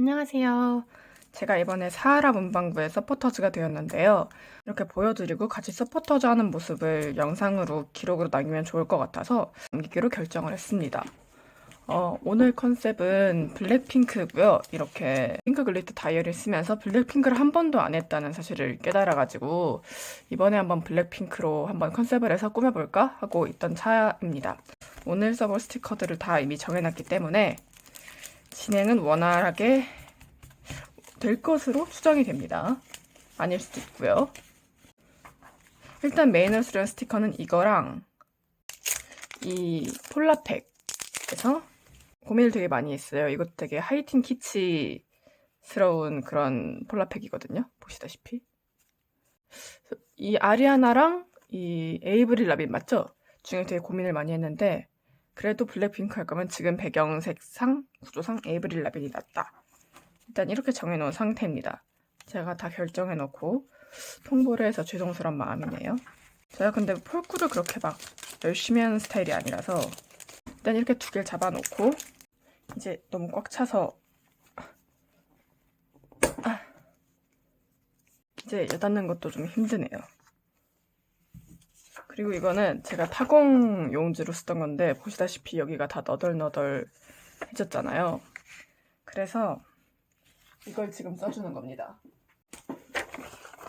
안녕하세요. 제가 이번에 사하라 문방구의 서포터즈가 되었는데요. 이렇게 보여드리고 같이 서포터즈 하는 모습을 영상으로 기록으로 남기면 좋을 것 같아서 남기기로 결정을 했습니다. 어, 오늘 컨셉은 블랙핑크고요. 이렇게 핑크 글리터 다이어리를 쓰면서 블랙핑크를 한 번도 안 했다는 사실을 깨달아가지고 이번에 한번 블랙핑크로 한번 컨셉을 해서 꾸며볼까 하고 있던 차입니다. 오늘 써볼 스티커들을 다 이미 정해놨기 때문에 진행은 원활하게 될 것으로 추정이 됩니다. 아닐 수도 있고요. 일단 메인으로 쓰려는 스티커는 이거랑 이 폴라팩에서 고민을 되게 많이 했어요. 이것도 되게 하이틴 키치스러운 그런 폴라팩이거든요. 보시다시피. 이 아리아나랑 이 에이브릴 라빈 맞죠? 중에 되게 고민을 많이 했는데 그래도 블랙핑크 할 거면 지금 배경 색상, 구조상 에이브릴 라빈이 낫다. 일단 이렇게 정해놓은 상태입니다. 제가 다 결정해놓고 통보를 해서 죄송스러운 마음이네요. 제가 근데 폴꾸를 그렇게 막 열심히 하는 스타일이 아니라서 일단 이렇게 두 개를 잡아놓고 이제 너무 꽉 차서 아, 이제 여닫는 것도 좀 힘드네요. 그리고 이거는 제가 타공 용지로 쓰던 건데 보시다시피 여기가 다 너덜너덜 해졌잖아요. 그래서 이걸 지금 써주는 겁니다.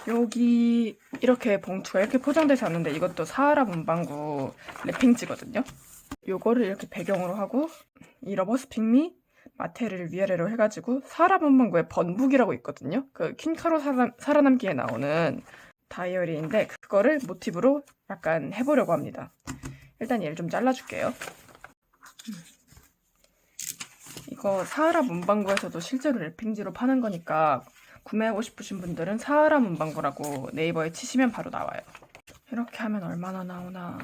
여기 이렇게 봉투가 이렇게 포장돼서 왔는데 이것도 사하라 문방구 랩핑지거든요. 요거를 이렇게 배경으로 하고 이 러버 스핑미 마테를 위아래로 해가지고 사하라 문방구에 번북이라고 있거든요. 그 퀸카로 살아, 살아남기에 나오는 다이어리인데 그거를 모티브로 약간 해보려고 합니다. 일단 얘를 좀 잘라줄게요. 이거 사하라 문방구에서도 실제로 랩핑지로 파는 거니까 구매하고 싶으신 분들은 사하라 문방구라고 네이버에 치시면 바로 나와요. 이렇게 하면 얼마나 나오나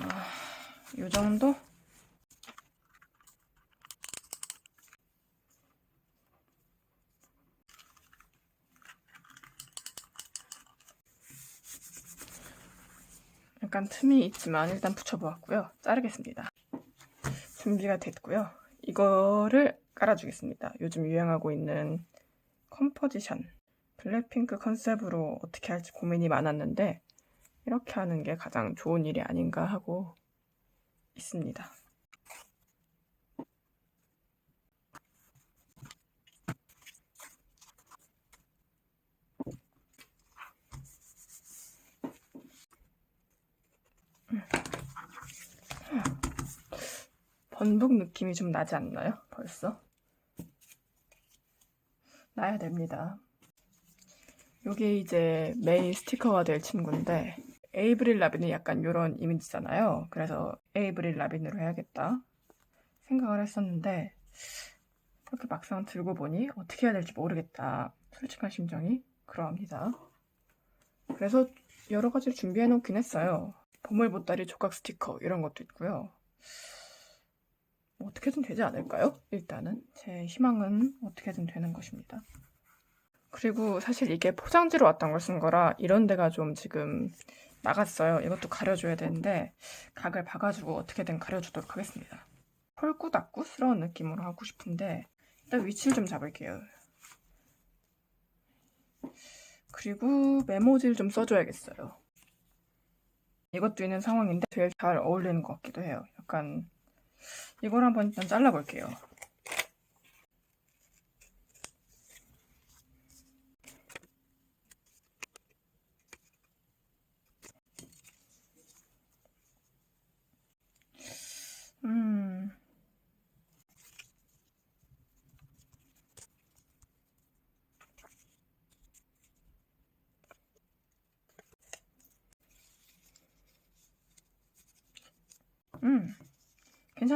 이 정도? 약간 틈이 있지만 일단 붙여보았고요. 자르겠습니다. 준비가 됐고요. 이거를 깔아주겠습니다. 요즘 유행하고 있는 컴포지션 블랙핑크 컨셉으로 어떻게 할지 고민이 많았는데 이렇게 하는 게 가장 좋은 일이 아닌가 하고 있습니다. 번복 느낌이 좀 나지 않나요? 벌써? 나야 됩니다. 요게 이제 메인 스티커가 될 친구인데 에이브릴 라빈이 약간 이런 이미지잖아요. 그래서 에이브릴 라빈으로 해야겠다 생각을 했었는데 이렇게 막상 들고 보니 어떻게 해야 될지 모르겠다. 솔직한 심정이 그러합니다. 그래서 여러 가지를 준비해 놓긴 했어요. 보물보따리 조각 스티커 이런 것도 있고요. 뭐 어떻게든 되지 않을까요? 일단은 제 희망은 어떻게든 되는 것입니다. 그리고 사실 이게 포장지로 왔던 걸 쓴 거라 이런 데가 좀 지금 나갔어요. 이것도 가려줘야 되는데 각을 봐가지고 어떻게든 가려주도록 하겠습니다. 헐꾸닥꾸스러운 느낌으로 하고 싶은데 일단 위치를 좀 잡을게요. 그리고 메모지를 좀 써줘야겠어요. 이것도 있는 상황인데 되게 잘 어울리는 것 같기도 해요. 약간 이걸 한번 일단 잘라볼게요. 음. 음.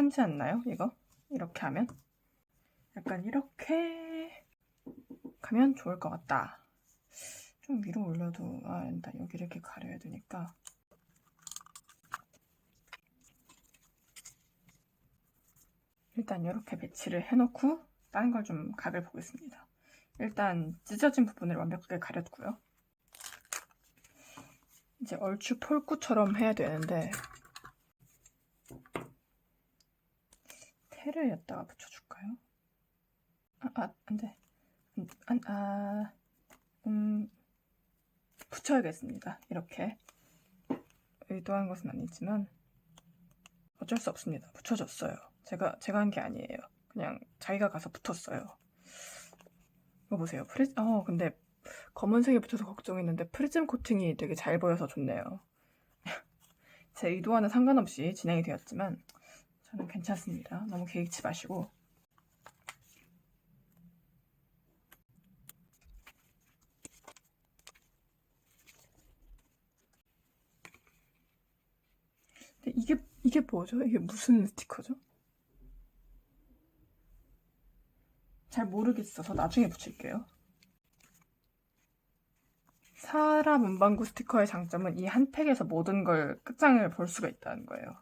괜찮지 않나요? 이거? 이렇게 하면? 약간 이렇게 가면 좋을 것 같다. 좀 위로 올려도 아 일단 여기 이렇게 가려야 되니까 일단 이렇게 배치를 해놓고 다른 걸 좀 각을 보겠습니다. 일단 찢어진 부분을 완벽하게 가렸고요. 이제 얼추 폴구처럼 해야 되는데 테를 여기다가 붙여줄까요? 아, 아, 안 돼. 음, 안, 아, 음, 붙여야겠습니다. 이렇게. 의도한 것은 아니지만 어쩔 수 없습니다. 붙여줬어요. 제가 제가 한 게 아니에요. 그냥 자기가 가서 붙었어요. 이거 보세요. 프리 어 근데 검은색이 붙어서 걱정했는데 프리즘 코팅이 되게 잘 보여서 좋네요. 제 의도와는 상관없이 진행이 되었지만 저는 괜찮습니다. 너무 개의치 마시고 근데 이게 이게 뭐죠? 이게 무슨 스티커죠? 잘 모르겠어서 나중에 붙일게요. 사라 문방구 스티커의 장점은 이 한 팩에서 모든 걸 끝장을 볼 수가 있다는 거예요.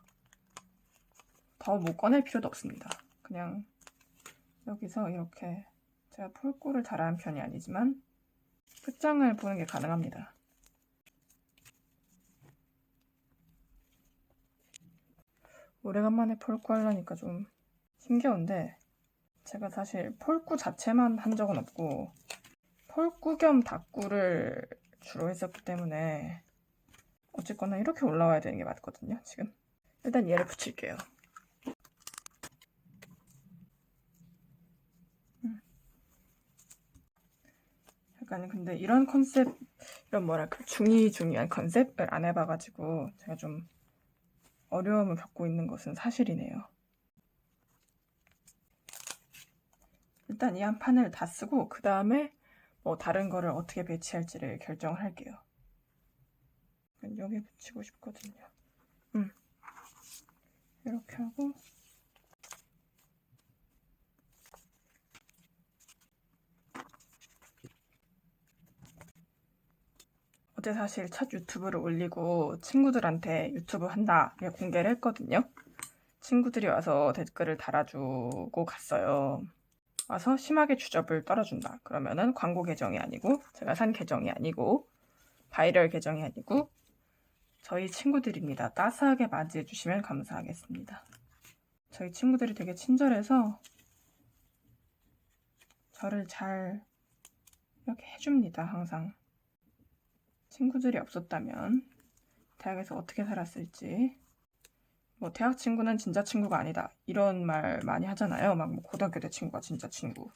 더 뭐 꺼낼 필요도 없습니다. 그냥 여기서 이렇게 제가 폴꼬를 잘하는 편이 아니지만 끝장을 보는 게 가능합니다. 오래간만에 폴꾸 하려니까 좀 신기한데 제가 사실 폴꾸 자체만 한 적은 없고 폴꾸 겸 닭구를 주로 했었기 때문에 어쨌거나 이렇게 올라와야 되는 게 맞거든요 지금 일단 얘를 붙일게요 약간 근데 이런 컨셉 이런 뭐랄까 중이 중요한 컨셉을 안 해봐가지고 제가 좀 어려움을 겪고 있는 것은 사실이네요. 일단 이 한 판을 다 쓰고 그 다음에 뭐 다른 거를 어떻게 배치할지를 결정을 할게요. 여기 붙이고 싶거든요. 음. 이렇게 하고 어제 사실 첫 유튜브를 올리고 친구들한테 유튜브 한다 공개를 했거든요. 친구들이 와서 댓글을 달아주고 갔어요. 와서 심하게 주접을 떨어준다. 그러면은 광고 계정이 아니고 제가 산 계정이 아니고 바이럴 계정이 아니고 저희 친구들입니다. 따스하게 맞이해 주시면 감사하겠습니다. 저희 친구들이 되게 친절해서 저를 잘 이렇게 해줍니다. 항상. 친구들이 없었다면 대학에서 어떻게 살았을지. 뭐 대학 친구는 진짜 친구가 아니다. 이런 말 많이 하잖아요. 막 뭐 고등학교 때 친구가 진짜 친구.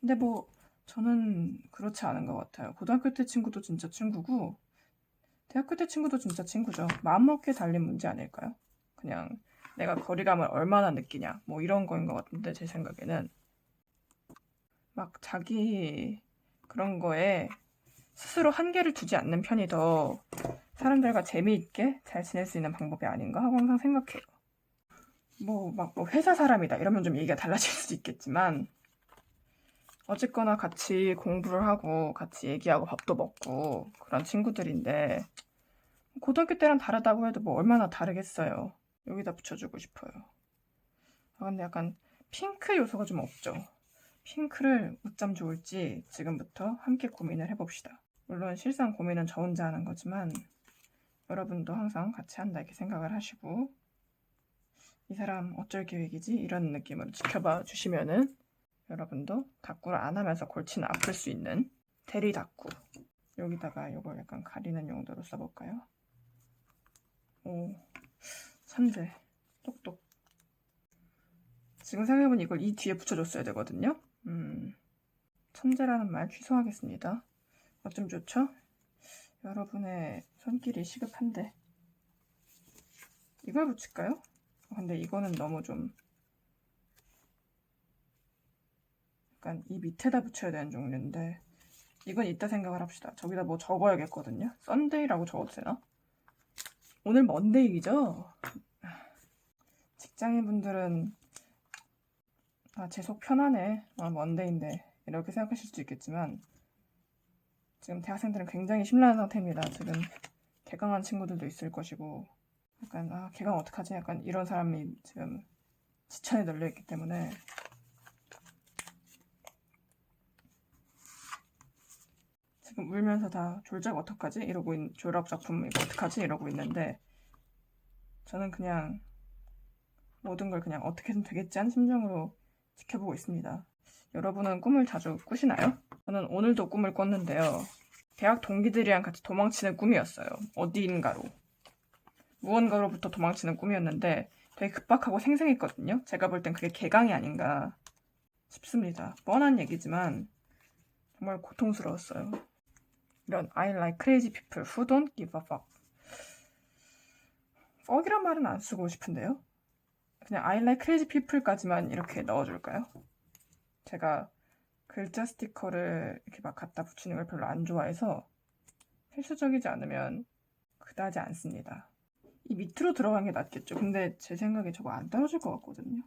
근데 뭐 저는 그렇지 않은 것 같아요. 고등학교 때 친구도 진짜 친구고 대학교 때 친구도 진짜 친구죠. 마음먹기에 달린 문제 아닐까요? 그냥 내가 거리감을 얼마나 느끼냐 뭐 이런 거인 것 같은데 제 생각에는. 막 자기 그런 거에 스스로 한계를 두지 않는 편이 더 사람들과 재미있게 잘 지낼 수 있는 방법이 아닌가 하고 항상 생각해요. 뭐, 막, 뭐, 회사 사람이다. 이러면 좀 얘기가 달라질 수도 있겠지만, 어쨌거나 같이 공부를 하고, 같이 얘기하고 밥도 먹고, 그런 친구들인데, 고등학교 때랑 다르다고 해도 뭐 얼마나 다르겠어요. 여기다 붙여주고 싶어요. 아, 근데 약간 핑크 요소가 좀 없죠. 핑크를 어쩜 좋을지 지금부터 함께 고민을 해봅시다. 물론 실상 고민은 저 혼자 하는 거지만 여러분도 항상 같이 한다 이렇게 생각을 하시고 이 사람 어쩔 계획이지 이런 느낌으로 지켜봐 주시면은 여러분도 다꾸를 안 하면서 골치는 아플 수 있는 대리 다꾸 여기다가 이걸 약간 가리는 용도로 써볼까요? 오 천재 똑똑 지금 생각해보니 이걸 이 뒤에 붙여줬어야 되거든요 음, 천재라는 말 취소하겠습니다. 어쩜 좋죠? 여러분의 손길이 시급한데 이걸 붙일까요? 근데 이거는 너무 좀 약간 이 밑에다 붙여야 되는 종류인데 이건 이따 생각을 합시다. 저기다 뭐 적어야겠거든요. 썬데이라고 적어도 되나? 오늘 먼데이죠? 직장인분들은 아, 제 속 편하네. 아, 먼데인데. 이렇게 생각하실 수도 있겠지만, 지금 대학생들은 굉장히 심란한 상태입니다. 지금 개강한 친구들도 있을 것이고, 약간, 아, 개강 어떡하지? 약간 이런 사람이 지금 지천에 널려 있기 때문에, 지금 울면서 다 졸작 어떡하지? 이러고 있, 졸업 작품 이거 어떡하지? 이러고 있는데, 저는 그냥 모든 걸 그냥 어떻게든 되겠지 하는 심정으로 지켜보고 있습니다. 여러분은 꿈을 자주 꾸시나요? 저는 오늘도 꿈을 꿨는데요. 대학 동기들이랑 같이 도망치는 꿈이었어요. 어디인가로. 무언가로부터 도망치는 꿈이었는데 되게 급박하고 생생했거든요. 제가 볼 땐 그게 개강이 아닌가 싶습니다. 뻔한 얘기지만 정말 고통스러웠어요. 이런 I like crazy people who don't give a fuck. fuck이란 말은 안 쓰고 싶은데요. 그냥 I like crazy people까지만 이렇게 넣어줄까요? 제가 글자 스티커를 이렇게 막 갖다 붙이는 걸 별로 안 좋아해서 필수적이지 않으면 그다지 않습니다. 이 밑으로 들어간 게 낫겠죠. 근데 제 생각에 저거 안 떨어질 것 같거든요.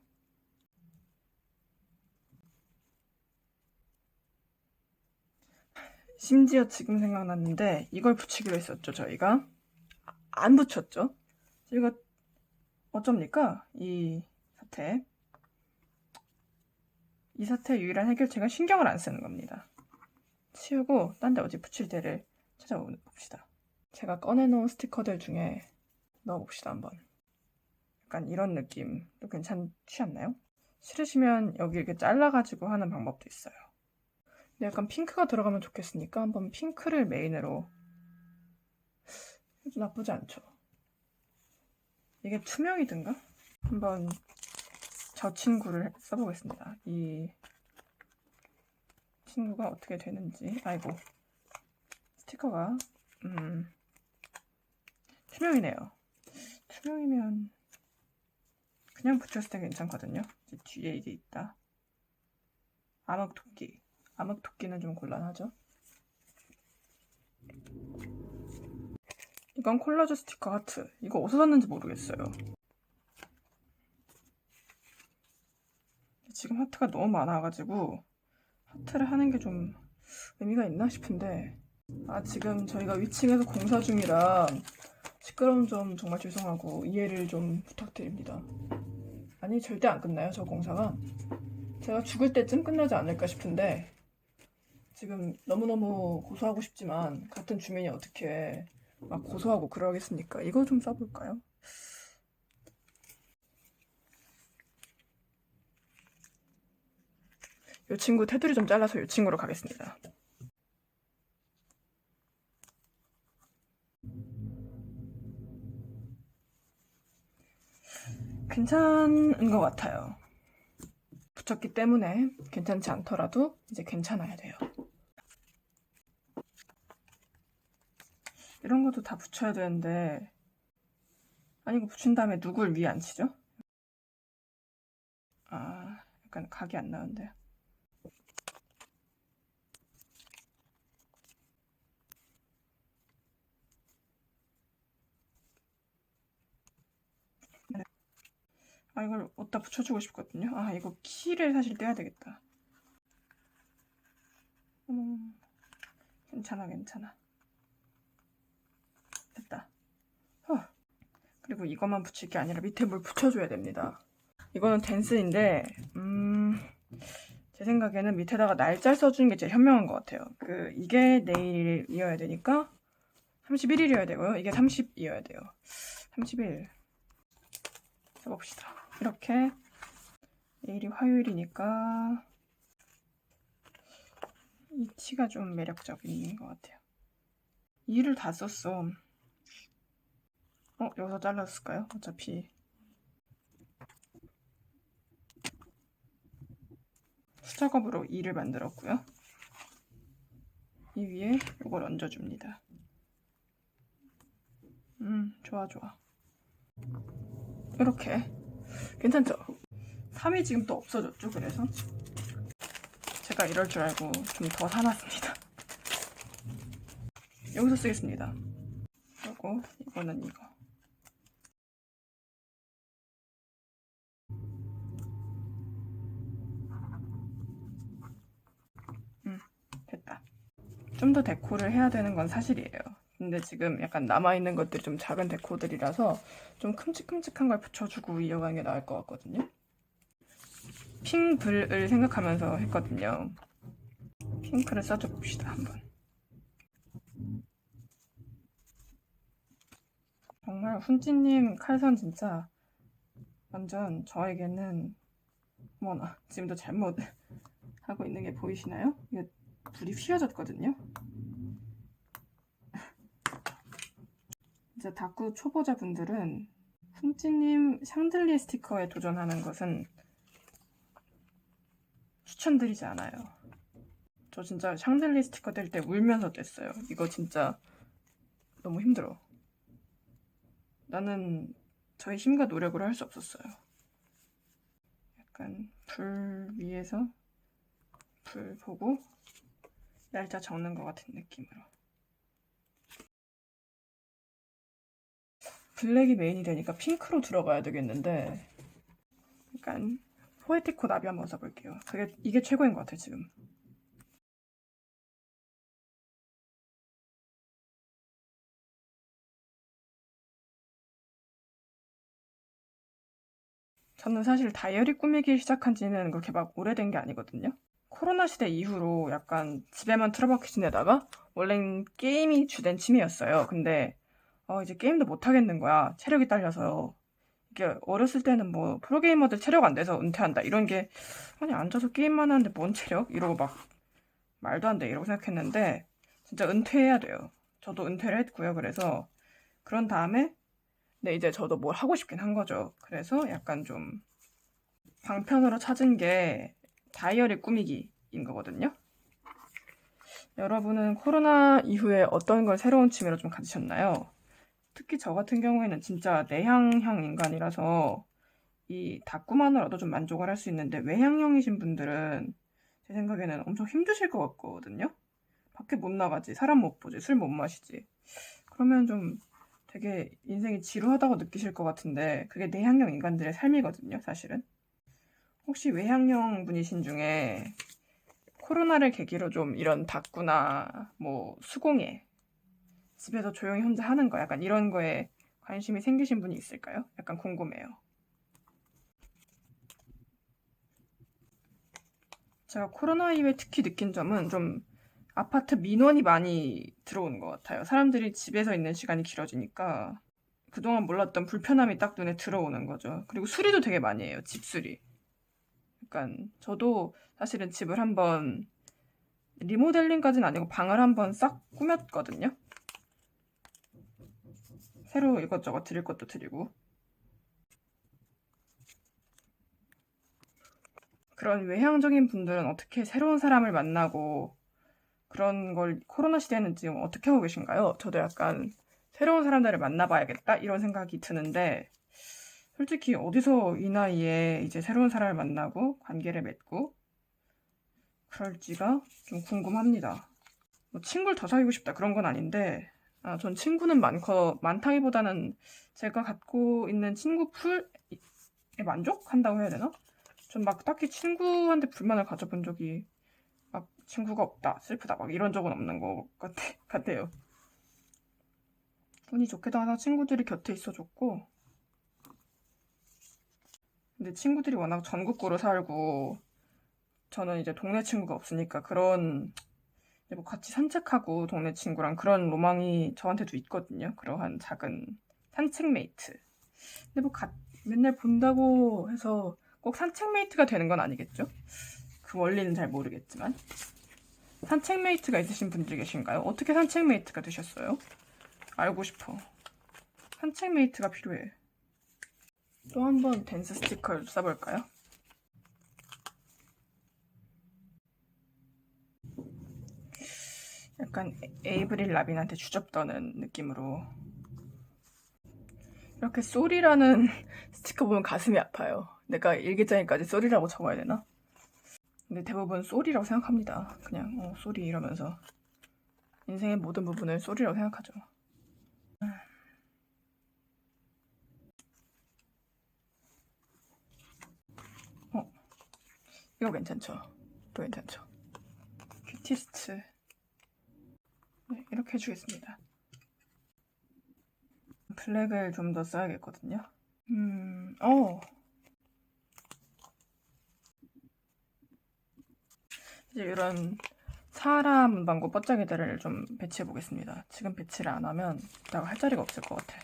심지어 지금 생각났는데 이걸 붙이기로 했었죠, 저희가. 아, 안 붙였죠. 저희가 어쩝니까? 이 사태. 이 사태의 유일한 해결책은 신경을 안 쓰는 겁니다. 치우고 딴 데 어디 붙일 때를 찾아봅시다. 제가 꺼내놓은 스티커들 중에 넣어봅시다 한번. 약간 이런 느낌도 괜찮지 않나요? 싫으시면 여기 이렇게 잘라가지고 하는 방법도 있어요. 근데 약간 핑크가 들어가면 좋겠으니까 한번 핑크를 메인으로 해도 나쁘지 않죠. 이게 투명이든가? 한번 저 친구를 써보겠습니다. 이 친구가 어떻게 되는지. 아이고. 스티커가, 음, 투명이네요. 투명이면 그냥 붙였을 때 괜찮거든요. 이제 뒤에 이게 있다. 암흑토끼. 암흑토끼는 좀 곤란하죠. 이건 콜라주 스티커 하트. 이거 어디서 샀는지 모르겠어요. 지금 하트가 너무 많아가지고 하트를 하는 게 좀 의미가 있나 싶은데 아 지금 저희가 위층에서 공사 중이라 시끄러운 점 정말 죄송하고 이해를 좀 부탁드립니다. 아니 절대 안 끝나요 저 공사가 제가 죽을 때쯤 끝나지 않을까 싶은데 지금 너무너무 고소하고 싶지만 같은 주민이 어떻게 막 고소하고 그러겠습니까? 이거 좀 써볼까요? 이 친구 테두리 좀 잘라서 이 친구로 가겠습니다. 괜찮은 것 같아요. 붙였기 때문에 괜찮지 않더라도 이제 괜찮아야 돼요. 이런 것도 다 붙여야 되는데 아니 이거 붙인 다음에 누굴 위에 앉히죠? 아 약간 각이 안 나는데 아 이걸 어디다 붙여주고 싶거든요. 아 이거 키를 사실 떼야 되겠다. 음, 괜찮아 괜찮아. 됐다. 어. 그리고 이것만 붙일 게 아니라 밑에 뭘 붙여줘야 됩니다. 이거는 댄스인데 음, 제 생각에는 밑에다가 날짜 써주는 게 제일 현명한 것 같아요. 그 이게 내일이어야 되니까 31일이어야 되고요. 이게 30이어야 돼요. 30일 써봅시다. 이렇게 내일이 화요일이니까 이 치가 좀 매력적인 것 같아요. 2를 다 썼어. 어, 여기서 잘랐을까요? 어차피 수작업으로 2를 만들었고요. 이 위에 이걸 얹어줍니다. 음, 좋아, 좋아. 이렇게 괜찮죠? 3이 지금 또 없어졌죠 그래서? 제가 이럴 줄 알고 좀 더 사놨습니다. 여기서 쓰겠습니다. 그리고 이거는 이거. 음 됐다. 좀 더 데코를 해야 되는 건 사실이에요 근데 지금 약간 남아있는 것들이 좀 작은 데코들이라서 좀 큼직큼직한 걸 붙여주고 이어가는 게 나을 것 같거든요. 핑블을 생각하면서 했거든요. 핑크를 써줘 봅시다, 한번. 정말 훈지님 칼선 진짜 완전 저에게는 어머나 지금도 잘못 하고 있는 게 보이시나요? 이거 불이 휘어졌거든요. 이제 다꾸 초보자분들은 훈찌님 샹들리에 스티커에 도전하는 것은 추천드리지 않아요. 저 진짜 샹들리에 스티커 뗄 때 울면서 뗐어요. 이거 진짜 너무 힘들어. 나는 저의 힘과 노력으로 할 수 없었어요. 약간 불 위에서 불 보고 날짜 적는 것 같은 느낌으로. 블랙이 메인이 되니까 핑크로 들어가야 되겠는데 약간 포에티코 나비 한번 써볼게요. 그게 이게 최고인 것 같아 지금. 저는 사실 다이어리 꾸미기 시작한 지는 그렇게 막 오래된 게 아니거든요. 코로나 시대 이후로 약간 집에만 틀어박혀 지내다가 원래는 게임이 주된 취미였어요. 근데 어, 이제 게임도 못 하겠는 거야. 체력이 딸려서. 이게 어렸을 때는 뭐 프로게이머들 체력 안 돼서 은퇴한다 이런 게 아니 앉아서 게임만 하는데 뭔 체력? 이러고 막 말도 안 돼 이러고 생각했는데 진짜 은퇴해야 돼요. 저도 은퇴를 했고요. 그래서 그런 다음에 네 이제 저도 뭘 하고 싶긴 한 거죠. 그래서 약간 좀 방편으로 찾은 게 다이어리 꾸미기인 거거든요. 여러분은 코로나 이후에 어떤 걸 새로운 취미로 좀 가지셨나요? 특히 저 같은 경우에는 진짜 내향형 인간이라서 이 다꾸만으로도 좀 만족을 할 수 있는데 외향형이신 분들은 제 생각에는 엄청 힘드실 것 같거든요. 밖에 못 나가지, 사람 못 보지, 술 못 마시지. 그러면 좀 되게 인생이 지루하다고 느끼실 것 같은데 그게 내향형 인간들의 삶이거든요, 사실은. 혹시 외향형 분이신 중에 코로나를 계기로 좀 이런 다꾸나 뭐 수공예 집에서 조용히 혼자 하는 거 약간 이런 거에 관심이 생기신 분이 있을까요? 약간 궁금해요. 제가 코로나 이후에 특히 느낀 점은 좀 아파트 민원이 많이 들어오는 것 같아요. 사람들이 집에서 있는 시간이 길어지니까 그동안 몰랐던 불편함이 딱 눈에 들어오는 거죠. 그리고 수리도 되게 많이 해요. 집 수리. 약간 저도 사실은 집을 한번 리모델링까지는 아니고 방을 한번 싹 꾸몄거든요. 새로 이것저것 드릴 것도 드리고 그런 외향적인 분들은 어떻게 새로운 사람을 만나고 그런 걸 코로나 시대에는 지금 어떻게 하고 계신가요? 저도 약간 새로운 사람들을 만나봐야겠다 이런 생각이 드는데 솔직히 어디서 이 나이에 이제 새로운 사람을 만나고 관계를 맺고 그럴지가 좀 궁금합니다. 뭐 친구를 더 사귀고 싶다 그런 건 아닌데 아, 전 친구는 많고 많다기보다는 제가 갖고 있는 친구 풀에 만족한다고 해야 되나? 전 막 딱히 친구한테 불만을 가져본 적이 막 친구가 없다, 슬프다 막 이런 적은 없는 것 같아, 같아요. 운이 좋게도 항상 친구들이 곁에 있어줬고 근데 친구들이 워낙 전국구로 살고 저는 이제 동네 친구가 없으니까 그런 뭐 같이 산책하고 동네 친구랑 그런 로망이 저한테도 있거든요. 그러한 작은 산책 메이트. 근데 뭐 가, 맨날 본다고 해서 꼭 산책 메이트가 되는 건 아니겠죠? 그 원리는 잘 모르겠지만. 산책 메이트가 있으신 분들이 계신가요? 어떻게 산책 메이트가 되셨어요? 알고 싶어. 산책 메이트가 필요해. 또 한 번 댄스 스티커를 써볼까요? 약간 에이브릴 라빈한테 주접떠는 느낌으로 이렇게 쏘리라는 스티커 보면 가슴이 아파요. 내가 일기장에까지 쏘리라고 적어야 되나? 근데 대부분 쏘리라고 생각합니다. 그냥 어, 쏘리 이러면서 인생의 모든 부분을 쏘리라고 생각하죠. 어, 이거 괜찮죠? 또 괜찮죠? 큐티스트 네, 이렇게 해주겠습니다. 블랙을 좀 더 써야겠거든요. 음, 어. 이제 이런 사라 문방구 뻗짜기들을 좀 배치해 보겠습니다. 지금 배치를 안 하면 이따가 할 자리가 없을 것 같아.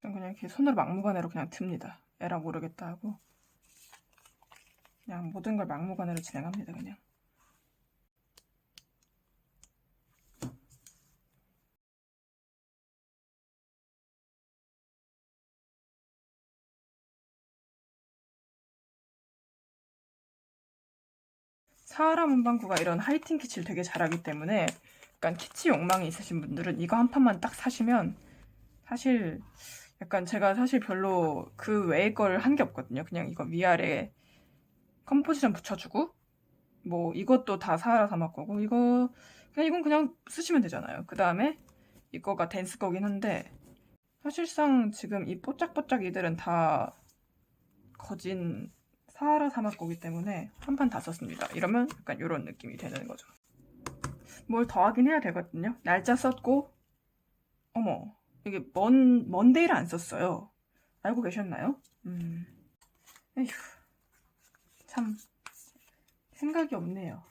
그냥 이렇게 손으로 막무가내로 그냥 듭니다. 에라 모르겠다 하고 그냥 모든 걸 막무가내로 진행합니다. 그냥. 사하라 문방구가 이런 하이틴 키치를 되게 잘하기 때문에 약간 키치 욕망이 있으신 분들은 이거 한 판만 딱 사시면 사실 약간 제가 사실 별로 그 외의 걸 한 게 없거든요. 그냥 이거 위아래 컴포지션 붙여주고 뭐 이것도 다 사하라 사막 거고 이거 그냥 이건 그냥 쓰시면 되잖아요. 그 다음에 이거가 댄스 거긴 한데 사실상 지금 이 뽀짝뽀짝 이들은 다 거진 사하라 사막 거기 때문에 한 판 다 썼습니다. 이러면 약간 이런 느낌이 되는 거죠. 뭘 더하긴 해야 되거든요. 날짜 썼고 어머 이게 먼 먼데이를 안 썼어요. 알고 계셨나요? 음, 에휴 참 생각이 없네요.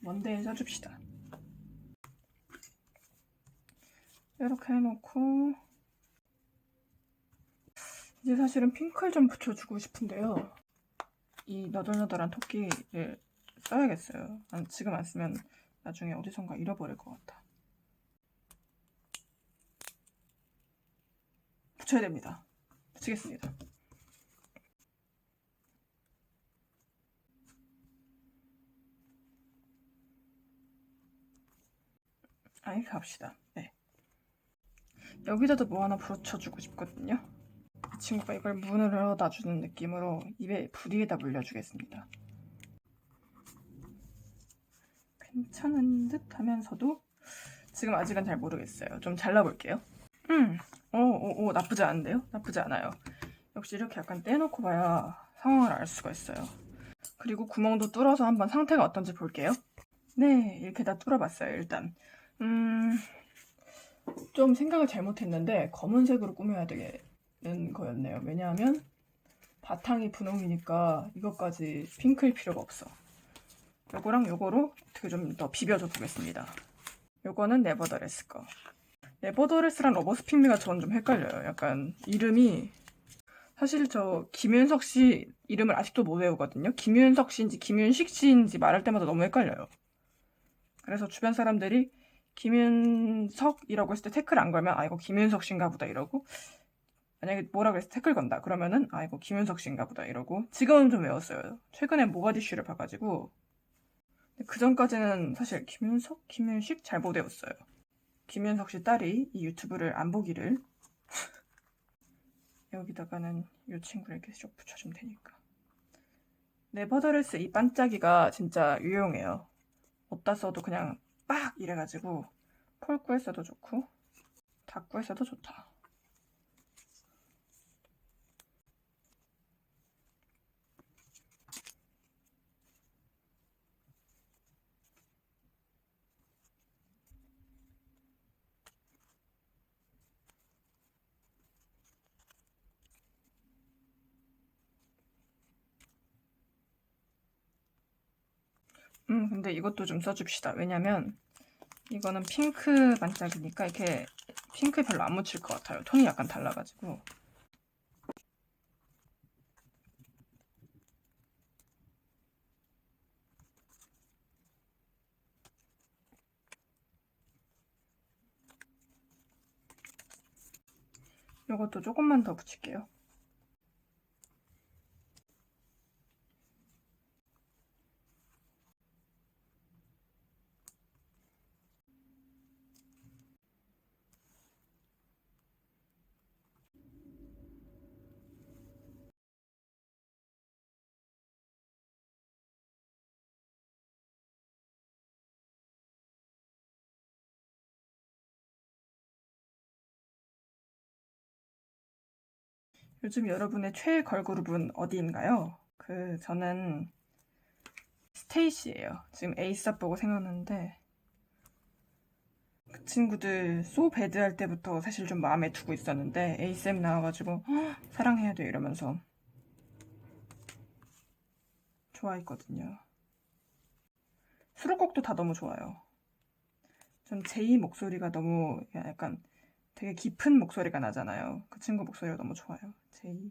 먼데이 써줍시다. 이렇게 해놓고 이제 사실은 핑크를 좀 붙여주고 싶은데요. 이 너덜너덜한 토끼를 써야겠어요. 난 지금 안 쓰면 나중에 어디선가 잃어버릴 것 같아. 붙여야 됩니다. 붙이겠습니다. 아, 이렇게 합시다. 네. 여기다도 뭐 하나 붙여주고 싶거든요. 이 친구가 이걸 문을 열어다 주는 느낌으로 입에 부리에다 물려주겠습니다. 괜찮은 듯 하면서도 지금 아직은 잘 모르겠어요. 좀 잘라볼게요. 음, 오, 오, 오, 나쁘지 않은데요? 나쁘지 않아요. 역시 이렇게 약간 떼놓고 봐야 상황을 알 수가 있어요. 그리고 구멍도 뚫어서 한번 상태가 어떤지 볼게요. 네, 이렇게 다 뚫어봤어요, 일단. 음, 좀 생각을 잘못했는데 검은색으로 꾸며야 되는 거였네요. 왜냐하면 바탕이 분홍이니까 이것까지 핑크일 필요가 없어. 요거랑 요거로 어떻게 좀 더 비벼줘 보겠습니다. 요거는 네버더레스 거. 네버더레스랑 러버스핑미가 저는 좀 헷갈려요. 약간 이름이 사실 저 김윤석 씨 이름을 아직도 못 외우거든요. 김윤석 씨인지 김윤식 씨인지 말할 때마다 너무 헷갈려요. 그래서 주변 사람들이 김윤석이라고 했을 때 태클 안 걸면 아 이거 김윤석 씨인가 보다 이러고 만약에 뭐라 그래서 태클 건다 그러면은 아 이거 김윤석 씨인가 보다 이러고 지금은 좀 외웠어요. 최근에 모가디슈를 봐가지고 그 전까지는 사실 김윤석, 김윤식 잘 못 외웠어요. 김윤석 씨 딸이 이 유튜브를 안 보기를 여기다가는 이 친구를 이렇게 쭉 붙여주면 되니까 네버더레스 이 반짝이가 진짜 유용해요. 어디다 써도 그냥 빡 이래가지고 폴구에 써도 좋고 닭구에 써도 좋다. 음, 근데 이것도 좀 써줍시다. 왜냐면 이거는 핑크 반짝이니까 이렇게 핑크에 별로 안 묻힐 것 같아요. 톤이 약간 달라가지고. 이것도 조금만 더 붙일게요. 요즘 여러분의 최애 걸그룹은 어디인가요? 그 저는 스테이시예요. 지금 에이스업 보고 생각났는데 그 친구들 소 배드 할 때부터 사실 좀 마음에 두고 있었는데 에이스엠 나와가지고 "헉, 사랑해야 돼 이러면서 좋아했거든요. 수록곡도 다 너무 좋아요. 전 제이 목소리가 너무 약간 되게 깊은 목소리가 나잖아요. 그 친구 목소리가 너무 좋아요. 제이.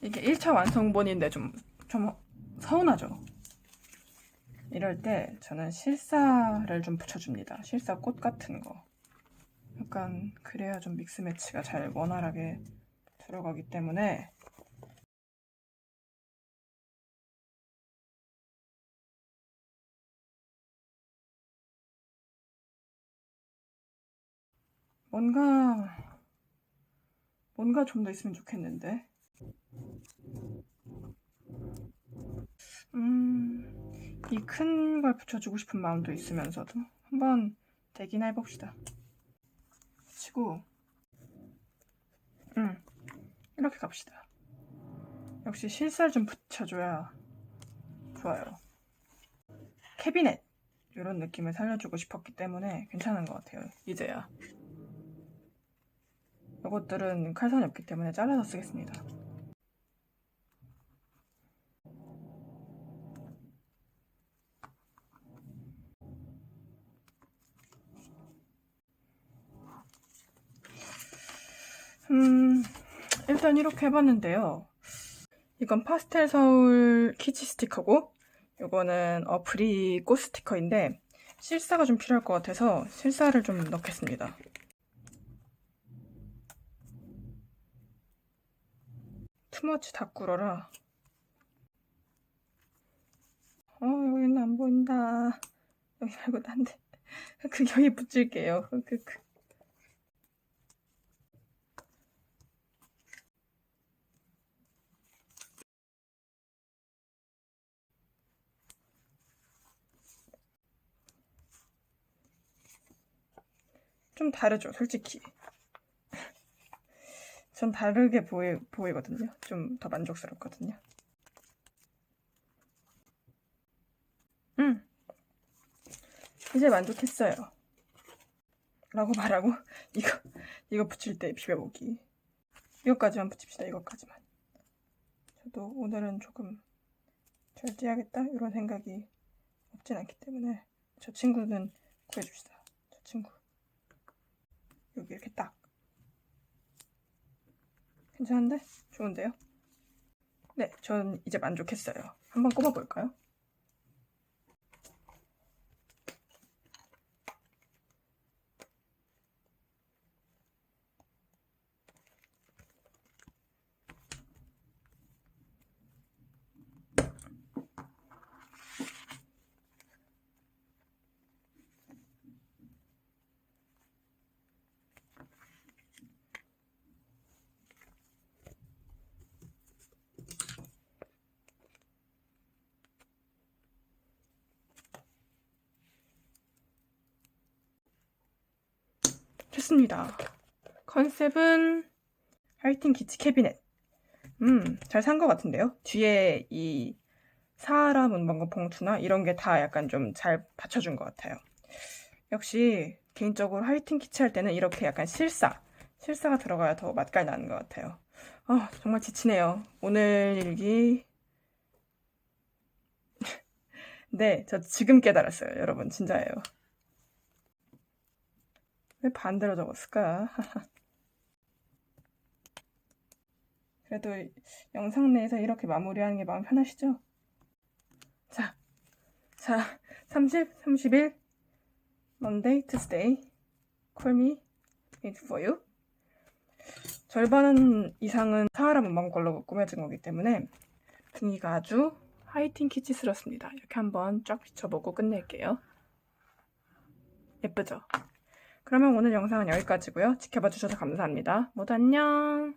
이게 1차 완성본인데 좀, 좀 서운하죠? 이럴 때 저는 실사를 좀 붙여줍니다. 실사 꽃 같은 거. 약간 그래야 좀 믹스 매치가 잘 원활하게 들어가기 때문에 뭔가 뭔가 좀 더 있으면 좋겠는데 음, 이 큰 걸 붙여주고 싶은 마음도 있으면서도 한번 대기나 해봅시다. 치고, 음, 이렇게 갑시다. 역시 실살 좀 붙여줘야 좋아요. 캐비넷 이런 느낌을 살려주고 싶었기 때문에 괜찮은 것 같아요. 이제야. 이것들은 칼선이 없기 때문에 잘라서 쓰겠습니다. 음, 일단 이렇게 해봤는데요. 이건 파스텔 서울 키치 스티커고, 이거는 어프리 꽃 스티커인데, 실사가 좀 필요할 것 같아서 실사를 좀 넣겠습니다. 투머치 다 꿇어라. 어, 여기는 안 보인다. 여기 말고 딴 데. 그, 여기 붙일게요. 그, 그. 좀 다르죠, 솔직히. 전 다르게 보이, 보이거든요. 좀 더 만족스럽거든요. 음. 이제 만족했어요. 라고 말하고, 이거, 이거 붙일 때 비벼보기. 이것까지만 붙입시다, 이것까지만. 저도 오늘은 조금 절제하겠다? 이런 생각이 없진 않기 때문에, 저 친구는 구해줍시다. 저 친구. 여기 이렇게 딱. 괜찮은데? 좋은데요? 네, 전 이제 만족했어요. 한번 꼽아볼까요? 됐습니다. 컨셉은 하이틴 키치 캐비넷. 음, 잘 산 것 같은데요? 뒤에 이 사하라 문방구 봉투나 이런 게 다 약간 좀 잘 받쳐준 것 같아요. 역시 개인적으로 하이틴 키치 할 때는 이렇게 약간 실사, 실사가 들어가야 더 맛깔 나는 것 같아요. 아, 정말 지치네요. 오늘 일기. 네, 저 지금 깨달았어요, 여러분. 진짜예요. 왜 반대로 적었을까? 그래도 영상 내에서 이렇게 마무리하는 게 마음 편하시죠? 자, 자, 30, 31, Monday, Tuesday, call me, wait for you. 절반 이상은 사하라 문방 걸로 꾸며진 거기 때문에 분위기가 아주 하이틴 키치스럽습니다. 이렇게 한번 쫙 비춰보고 끝낼게요. 예쁘죠? 그러면 오늘 영상은 여기까지고요. 지켜봐 주셔서 감사합니다. 모두 안녕!